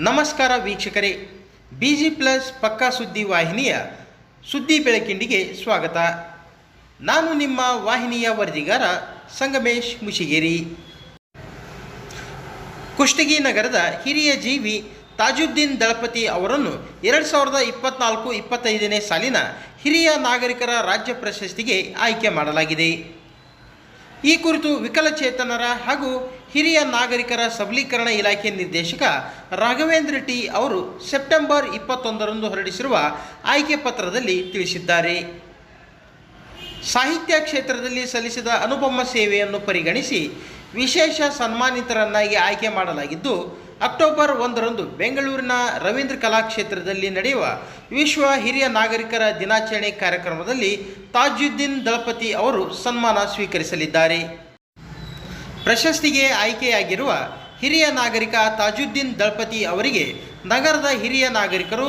ನಮಸ್ಕಾರ ವೀಕ್ಷಕರೇ B G plus ಪಕ್ಕಾ ಸುದ್ದಿ ವಾಹಿನಿಯ ಸುದ್ದಿ ಬೆಳಕಿಂಡಿಗೆ ಸ್ವಾಗತ. ನಾನು ನಿಮ್ಮ ವಾಹಿನಿಯ ವರದಿಗಾರ ಸಂಗಮೇಶ್ ಮುಷಿಗೇರಿ. ಕುಷ್ಟಗಿ ನಗರದ ಹಿರಿಯ ಜೀವಿ ತಾಜುದ್ದೀನ್ ದಳಪತಿ ಅವರನ್ನು ಎರಡು ಸಾವಿರದ ಇಪ್ಪತ್ನಾಲ್ಕು ಇಪ್ಪತ್ತೈದನೇ ಸಾಲಿನ ಹಿರಿಯ ನಾಗರಿಕರ ರಾಜ್ಯ ಪ್ರಶಸ್ತಿಗೆ ಆಯ್ಕೆ ಮಾಡಲಾಗಿದೆ. ಈ ಕುರಿತು ವಿಕಲಚೇತನರ ಹಾಗೂ ಹಿರಿಯ ನಾಗರಿಕರ ಸಬಲೀಕರಣ ಇಲಾಖೆ ನಿರ್ದೇಶಕ ರಾಘವೇಂದ್ರ ಟಿ ಅವರು ಸೆಪ್ಟೆಂಬರ್ ಇಪ್ಪತ್ತೊಂದರಂದು ಹೊರಡಿಸಿರುವ ಆಯ್ಕೆ ಪತ್ರದಲ್ಲಿ ತಿಳಿಸಿದ್ದಾರೆ. ಸಾಹಿತ್ಯ ಕ್ಷೇತ್ರದಲ್ಲಿ ಸಲ್ಲಿಸಿದ ಅನುಪಮ ಸೇವೆಯನ್ನು ಪರಿಗಣಿಸಿ ವಿಶೇಷ ಸನ್ಮಾನಿತರನ್ನಾಗಿ ಆಯ್ಕೆ ಮಾಡಲಾಗಿದ್ದು ಅಕ್ಟೋಬರ್ ಒಂದರಂದು ಬೆಂಗಳೂರಿನ ರವೀಂದ್ರ ಕಲಾಕ್ಷೇತ್ರದಲ್ಲಿ ನಡೆಯುವ ವಿಶ್ವ ಹಿರಿಯ ನಾಗರಿಕರ ದಿನಾಚರಣೆ ಕಾರ್ಯಕ್ರಮದಲ್ಲಿ ತಾಜುದ್ದೀನ್ ದಳಪತಿ ಅವರು ಸನ್ಮಾನ ಸ್ವೀಕರಿಸಲಿದ್ದಾರೆ. ಪ್ರಶಸ್ತಿಗೆ ಆಯ್ಕೆಯಾಗಿರುವ ಹಿರಿಯ ನಾಗರಿಕ ತಾಜುದ್ದೀನ್ ದಳಪತಿ ಅವರಿಗೆ ನಗರದ ಹಿರಿಯ ನಾಗರಿಕರು,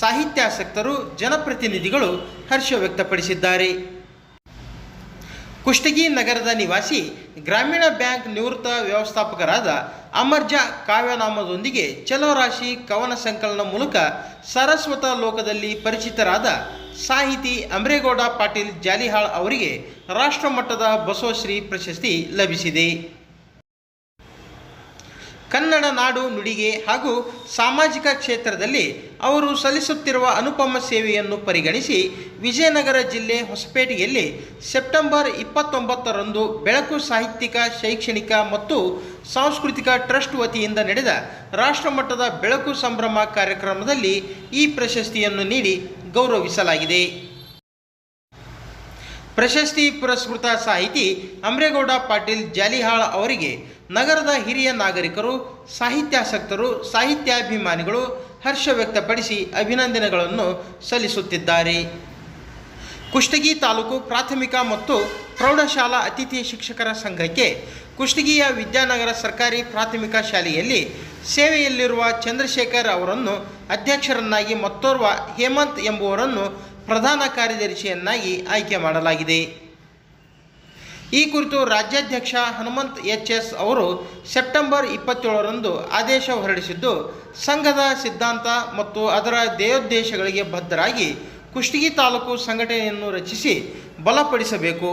ಸಾಹಿತ್ಯಾಸಕ್ತರು, ಜನಪ್ರತಿನಿಧಿಗಳು ಹರ್ಷ ವ್ಯಕ್ತಪಡಿಸಿದ್ದಾರೆ. ಕುಷ್ಟಗಿ ನಗರದ ನಿವಾಸಿ ಗ್ರಾಮೀಣ ಬ್ಯಾಂಕ್ ನಿವೃತ್ತ ವ್ಯವಸ್ಥಾಪಕರಾದ ಅಮರ್ಜಾ ಕಾವ್ಯನಾಮದೊಂದಿಗೆ ಚಲೋರಾಶಿ ಕವನ ಸಂಕಲನ ಮೂಲಕ ಸರಸ್ವತ ಲೋಕದಲ್ಲಿ ಪರಿಚಿತರಾದ ಸಾಹಿತಿ ಅಮರೇಗೌಡ ಪಾಟೀಲ್ ಜಾಲಿಹಾಳ್ ಅವರಿಗೆ ರಾಷ್ಟ್ರಮಟ್ಟದ ಬಸವಶ್ರೀ ಪ್ರಶಸ್ತಿ ಲಭಿಸಿದೆ. ಕನ್ನಡ ನಾಡು ನುಡಿಗೆ ಹಾಗೂ ಸಾಮಾಜಿಕ ಕ್ಷೇತ್ರದಲ್ಲಿ ಅವರು ಸಲ್ಲಿಸುತ್ತಿರುವ ಅನುಪಮ ಸೇವೆಯನ್ನು ಪರಿಗಣಿಸಿ ವಿಜಯನಗರ ಜಿಲ್ಲೆ ಹೊಸಪೇಟೆಯಲ್ಲಿ ಸೆಪ್ಟೆಂಬರ್ ಇಪ್ಪತ್ತೊಂಬತ್ತರಂದು ಬೆಳಕು ಸಾಹಿತ್ಯಿಕ, ಶೈಕ್ಷಣಿಕ ಮತ್ತು ಸಾಂಸ್ಕೃತಿಕ ಟ್ರಸ್ಟ್ ವತಿಯಿಂದ ನಡೆದ ರಾಷ್ಟ್ರಮಟ್ಟದ ಬೆಳಕು ಸಂಭ್ರಮ ಕಾರ್ಯಕ್ರಮದಲ್ಲಿ ಈ ಪ್ರಶಸ್ತಿಯನ್ನು ನೀಡಿ ಗೌರವಿಸಲಾಗಿದೆ. ಪ್ರಶಸ್ತಿ ಪುರಸ್ಕೃತ ಸಾಹಿತಿ ಅಮರೇಗೌಡ ಪಾಟೀಲ್ ಜಾಲಿಹಾಳ್ ಅವರಿಗೆ ನಗರದ ಹಿರಿಯ ನಾಗರಿಕರು, ಸಾಹಿತ್ಯಾಸಕ್ತರು, ಸಾಹಿತ್ಯಾಭಿಮಾನಿಗಳು ಹರ್ಷ ವ್ಯಕ್ತಪಡಿಸಿ ಅಭಿನಂದನೆಗಳನ್ನು ಸಲ್ಲಿಸುತ್ತಿದ್ದಾರೆ. ಕುಷ್ಟಗಿ ತಾಲೂಕು ಪ್ರಾಥಮಿಕ ಮತ್ತು ಪ್ರೌಢಶಾಲಾ ಅತಿಥಿ ಶಿಕ್ಷಕರ ಸಂಘಕ್ಕೆ ಕುಷ್ಟಗಿಯ ವಿದ್ಯಾನಗರ ಸರ್ಕಾರಿ ಪ್ರಾಥಮಿಕ ಶಾಲೆಯಲ್ಲಿ ಸೇವೆಯಲ್ಲಿರುವ ಚಂದ್ರಶೇಖರ್ ಅವರನ್ನು ಅಧ್ಯಕ್ಷರನ್ನಾಗಿ ಮತ್ತೋರ್ವ ಹೇಮಂತ್ ಎಂಬುವರನ್ನು ಪ್ರಧಾನ ಕಾರ್ಯದರ್ಶಿಯನ್ನಾಗಿ ಆಯ್ಕೆ ಮಾಡಲಾಗಿದೆ. ಈ ಕುರಿತು ರಾಜ್ಯಾಧ್ಯಕ್ಷ ಹನುಮಂತ್ ಎಚ್ ಎಸ್ ಅವರು ಸೆಪ್ಟೆಂಬರ್ ಇಪ್ಪತ್ತೇಳರಂದು ಆದೇಶ ಹೊರಡಿಸಿದ್ದು, ಸಂಘದ ಸಿದ್ಧಾಂತ ಮತ್ತು ಅದರ ಧ್ಯೇಯೋದ್ದೇಶಗಳಿಗೆ ಬದ್ಧರಾಗಿ ಕುಷ್ಟಗಿ ತಾಲೂಕು ಸಂಘಟನೆಯನ್ನು ರಚಿಸಿ ಬಲಪಡಿಸಬೇಕು.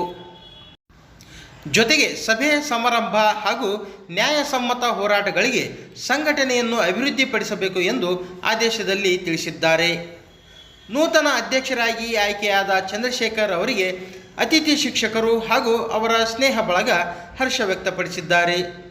ಜೊತೆಗೆ ಸಭೆ ಸಮಾರಂಭ ಹಾಗೂ ನ್ಯಾಯಸಮ್ಮತ ಹೋರಾಟಗಳಿಗೆ ಸಂಘಟನೆಯನ್ನು ಅಭಿವೃದ್ಧಿಪಡಿಸಬೇಕು ಎಂದು ಆದೇಶದಲ್ಲಿ ತಿಳಿಸಿದ್ದಾರೆ. ನೂತನ ಅಧ್ಯಕ್ಷರಾಗಿ ಆಯ್ಕೆಯಾದ ಚಂದ್ರಶೇಖರ್ ಅವರಿಗೆ ಅತಿಥಿ ಶಿಕ್ಷಕರು ಹಾಗೂ ಅವರ ಸ್ನೇಹ ಬಳಗ ಹರ್ಷ ವ್ಯಕ್ತಪಡಿಸಿದ್ದಾರೆ.